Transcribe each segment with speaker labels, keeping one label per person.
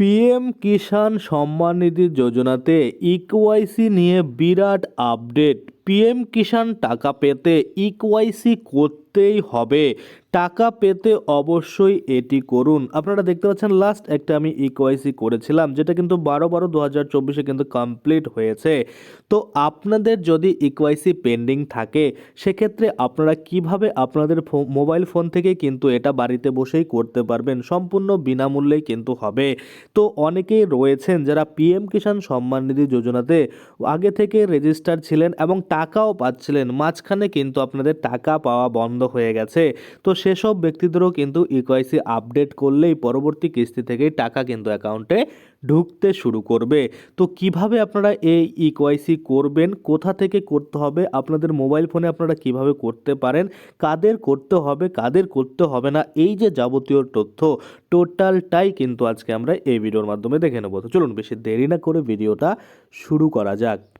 Speaker 1: PM Kisan Samman Nidhi যোজনাতে eKYC নিয়ে বিরাট update. PM কিষাণ টাকা পেতে ইকওয়াইসি করতেই হবে। টাকা পেতে অবশ্যই এটি করুন। আপনারা দেখতে পাচ্ছেন লাস্ট একটা আমি ইকওয়াইসি করেছিলাম, যেটা কিন্তু বারো বারো দু হাজার চব্বিশে কিন্তু কমপ্লিট হয়েছে। তো আপনাদের যদি ইকোয়াইসি পেন্ডিং থাকে, সেক্ষেত্রে আপনারা কীভাবে আপনাদের মোবাইল ফোন থেকে কিন্তু এটা বাড়িতে বসেই করতে পারবেন? সম্পূর্ণ বিনামূল্যেই কিন্তু হবে। তো অনেকেই রয়েছেন যারা পিএম কিষাণ সম্মান নিধি যোজনাতে আগে থেকে রেজিস্টার ছিলেন এবং টাকাও পাচ্ছিলেন। মাঝখানে কিন্তু আপনাদের টাকা পাওয়া বন্ধ হয়ে গেছে। তো সেসব ব্যক্তিদেরও কিন্তু ইকোয়াইসি আপডেট করলেই পরবর্তী কিস্তি থেকেই টাকা কিন্তু অ্যাকাউন্টে ঢুকতে শুরু করবে। তো কীভাবে আপনারা এই ইকোয়াইসি করবেন? কোথা থেকে করতে হবে? আপনাদের মোবাইল ফোনে আপনারা কীভাবে করতে পারেন? কাদের করতে হবে? কাদের করতে হবে না? এই যে যাবতীয় তথ্য, টোটালটাই কিন্তু আজকে আমরা এই ভিডিওর মাধ্যমে দেখে নেব। তো চলুন বেশি দেরি না করে ভিডিওটা শুরু করা যাক।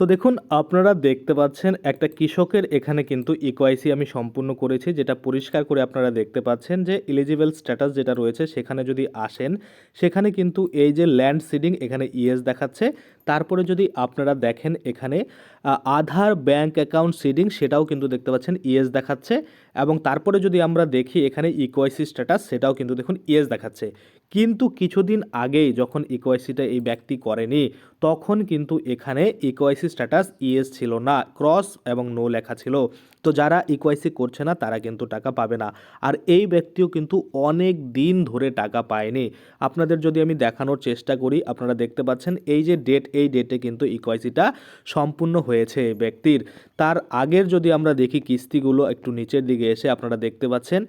Speaker 1: তো দেখুন, আপনারা দেখতে পাচ্ছেন একটা কৃষকের এখানে কিন্তু ইকোয়াইসি আমি সম্পূর্ণ করেছি, যেটা পরিষ্কার করে আপনারা দেখতে পাচ্ছেন যে এলিজিবল স্ট্যাটাস যেটা রয়েছে সেখানে যদি আসেন, সেখানে কিন্তু এই যে ল্যান্ড সিডিং এখানে ইএস দেখাচ্ছে। তারপরে যদি আপনারা দেখেন এখানে আধার ব্যাংক অ্যাকাউন্ট সিডিং সেটাও কিন্তু দেখতে পাচ্ছেন ইএস দেখাচ্ছে। এবং তারপরে যদি আমরা দেখি এখানে ইকোয়াইসি স্ট্যাটাস সেটাও কিন্তু দেখুন ইএস দেখাচ্ছে। কিন্তু কিছুদিন আগেই যখন ইকোয়াইসিটা এই ব্যক্তি করেনি তখন কিন্তু এখানে ইকোয়াইসি স্ট্যাটাস ইএস ছিল না ক্রস এবং নো লেখা ছিল। তো যারা ইকোয়াইসি করছে না, তারা কিন্তু টাকা পাবে না। আর এই ব্যক্তিও কিন্তু অনেক দিন ধরে টাকা পায়নি। আপনাদের যদি আমি দেখানোর চেষ্টা করি, আপনারা দেখতে পাচ্ছেন এই যে ডেট এই ডেটে কিন্তু ইকোয়াইসিটা সম্পূর্ণ হয়েছে ব্যক্তির। তার আগের যদি আমরা দেখি, কিস্তিগুলো একটু নিচের দিকে এসে আপনারা দেখতে পাচ্ছেন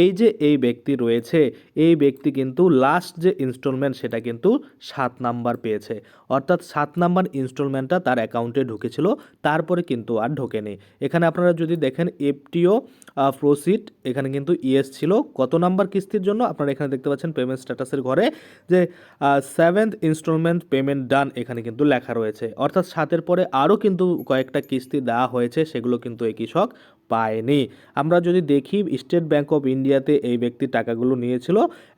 Speaker 1: এই যে এই ব্যক্তি রয়েছে, এই ব্যক্তি কিন্তু লাস্ট যে ইনস্টলমেন্ট সেটা কিন্তু সাত নাম্বার পেয়েছে। অর্থাৎ সাত নাম্বার ইনস্টলমেন্টটা তার অ্যাকাউন্টে ঢুকেছিল, তারপরে কিন্তু আর ঢোকেনি। এখানে আপনারা যদি দেখেন এফটিও প্রসিড এখানে কিন্তু ইএস ছিল। কত নাম্বার কিস্তির জন্য? আপনারা এখানে দেখতে পাচ্ছেন পেমেন্ট স্ট্যাটাসের ঘরে যে সেভেন্থ ইনস্টলমেন্ট পেমেন্ট ডান এখানে কিন্তু লেখা রয়েছে। অর্থাৎ সাতের পরে আরও কিন্তু কয়েকটা কিস্তি দেওয়া হয়েছে, সেগুলো কিন্তু এই কৃষক পায়নি। আমরা যদি দেখি স্টেট ব্যাংক অফ ইন্ডিয়াতে এই ব্যক্তি টাকাগুলো নিয়েছিল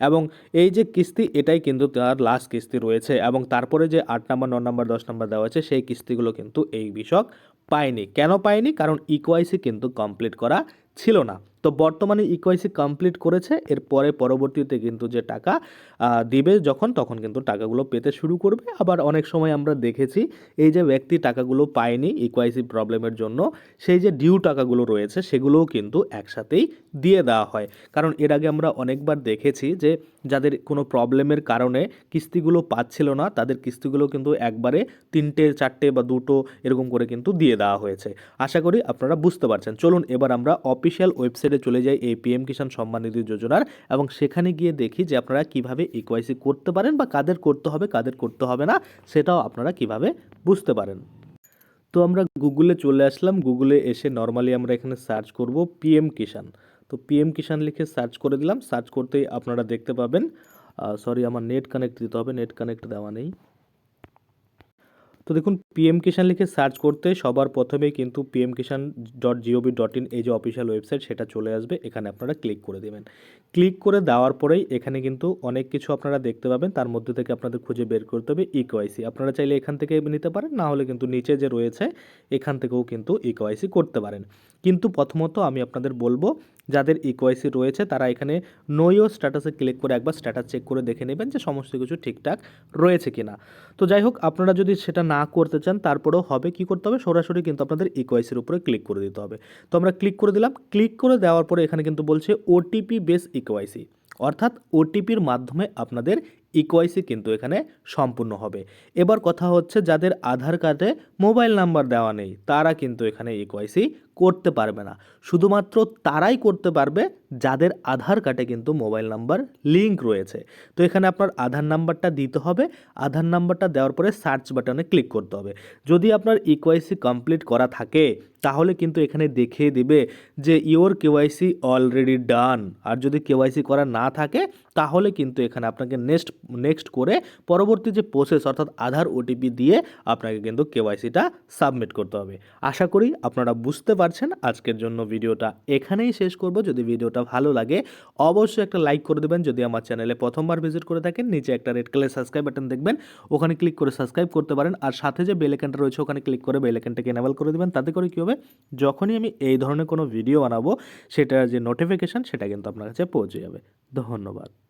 Speaker 1: এবং এই যে কিস্তি, এটাই কিন্তু তার লাস্ট কিস্তি রয়েছে এবং তারপরে যে আট নম্বর ন নম্বর দশ নম্বর দেওয়া আছে, সেই কিস্তিগুলো কিন্তু এই বিষয়ক পায়নি। কেন পায়নি? কারণ ইকোয়াইসি কিন্তু কমপ্লিট করা ছিল না। তো বর্তমানে ইকোয়াইসি কমপ্লিট করেছে। এরপরে পরবর্তীতে কিন্তু যে টাকা দিবে যখন, তখন কিন্তু টাকাগুলো পেতে শুরু করবে। আবার অনেক সময় আমরা দেখেছি, এই যে ব্যক্তি টাকাগুলো পায়নি ইকোয়াইসি প্রবলেমের জন্য, সেই যে ডিউ টাকাগুলো রয়েছে, সেগুলোও কিন্তু একসাথেই দিয়ে দেওয়া হয়। কারণ এর আগে আমরা অনেকবার দেখেছি যে, যাদের কোনো প্রবলেমের কারণে কিস্তিগুলো পাচ্ছিল না, তাদের কিস্তিগুলো কিন্তু একবারে তিনটে, চারটে বা দুটো এরকম করে কিন্তু দিয়ে দেওয়া হয়েছে। আশা করি আপনারা বুঝতে পারছেন। চলুন, এবার আমরা অফিসিয়াল ওয়েবসাইটে চলে যাই এই পিএম কিষাণ সম্মান নিধি যোজনার এবং সেখানে গিয়ে দেখি যে আপনারা কীভাবে ইকোয়াইসি করতে পারেন বা কাদের করতে হবে, কাদের করতে হবে না, সেটাও আপনারা কীভাবে বুঝতে পারেন। তো আমরা গুগলে চলে আসলাম, গুগলে এসে নর্মালি আমরা এখানে সার্চ করব পিএম কিষাণ। তো পিএম কিষাণ লিখে সার্চ করে দিলাম, সার্চ করতেই আপনারা দেখতে পাবেন সরি, আমার নেট কানেক্ট দিতে হবে, নেট কানেক্ট দেওয়া নেই। তো দেখুন পিএম কিষাণ লিখে সার্চ করতে সবার প্রথমেই কিন্তু PM Kisan dot GOV dot in এই যে অফিসিয়াল ওয়েবসাইট সেটা চলে আসবে। এখানে আপনারা ক্লিক করে দেবেন। ক্লিক করে দেওয়ার পরেই এখানে কিন্তু অনেক কিছু আপনারা দেখতে পাবেন। তার মধ্যে থেকে আপনাদের খুঁজে বের করতে হবে ইকোয়াইসি আপনারা চাইলে এখান থেকে নিতে পারেন, না হলে কিন্তু নিচে যে রয়েছে, এখান থেকেও কিন্তু ইকোয়াইসি করতে পারেন। কিন্তু প্রথমত আমি আপনাদের বলব যাদের ইকোয়াইসি রয়েছে, তারা এখানে নোইও স্ট্যাটাসে ক্লিক করে একবার স্ট্যাটাস চেক করে দেখে নেবেন যে সমস্ত কিছু ঠিকঠাক রয়েছে কি না তো যাই হোক, আপনারা যদি সেটা না করতে চান, তারপরেও হবে, কি করতে হবে? সরাসরি কিন্তু আপনাদের ইকোয়াইসির উপরে ক্লিক করে দিতে হবে। তো আমরা ক্লিক করে দিলাম। ক্লিক করে দেওয়ার পরে এখানে কিন্তু বলছে ওটিপি বেস ইকোয়াইসি অর্থাৎ ওটিপির মাধ্যমে আপনাদের ইকোয়াইসি কিন্তু এখানে সম্পূর্ণ হবে। এবার কথা হচ্ছে যাদের আধার কার্ডে মোবাইল নাম্বার দেওয়া নেই, তারা কিন্তু এখানে ইকোয়াইসি করতে পারবে না। শুধুমাত্র তারাই করতে পারবে যাদের আধার কার্ডে কিন্তু মোবাইল নাম্বার লিঙ্ক রয়েছে। তো এখানে আপনার আধার নাম্বারটা দিতে হবে, আধার নাম্বারটা দেওয়ার পরে সার্চ বাটনে ক্লিক করতে হবে। যদি আপনার ইকোয়াইসি কমপ্লিট করা থাকে, তাহলে কিন্তু এখানে দেখিয়ে দিবে যে ইওর কেওয়াইসি অলরেডি ডান আর যদি কেওয়াইসি করা না থাকে, তাহলে কিন্তু এখানে আপনাকে নেক্সট নেক্সট করে পরবর্তী যে প্রসেস অর্থাৎ আধার ওটিপি দিয়ে আপনাকে কিন্তু কেওয়াইসিটা সাবমিট করতে হবে। আশা করি আপনারা বুঝতে পারছেন। আজকের জন্য ভিডিওটা এখানেই শেষ করব। যদি ভিডিওটা ভালো লাগে, অবশ্যই একটা লাইক করে দেবেন। যদি আমার চ্যানেলে প্রথমবার ভিজিট করে থাকেন, নিচে একটা রেড কালার সাবস্ক্রাইব বাটন দেখবেন। ওখানে ক্লিক করে সাবস্ক্রাইব করতে পারেন। আর সাথে যে বেল আইকনটা রয়েছে, ওখানে ক্লিক করে বেল আইকনটাকে এনেবল করে দেবেন। তাতে করে কী হবে? যখনই আমি এই ধরনের কোনো ভিডিও বানাবো, সেটার যে নোটিফিকেশান সেটা কিন্তু আপনার কাছে পৌঁছে যাবে। ধন্যবাদ।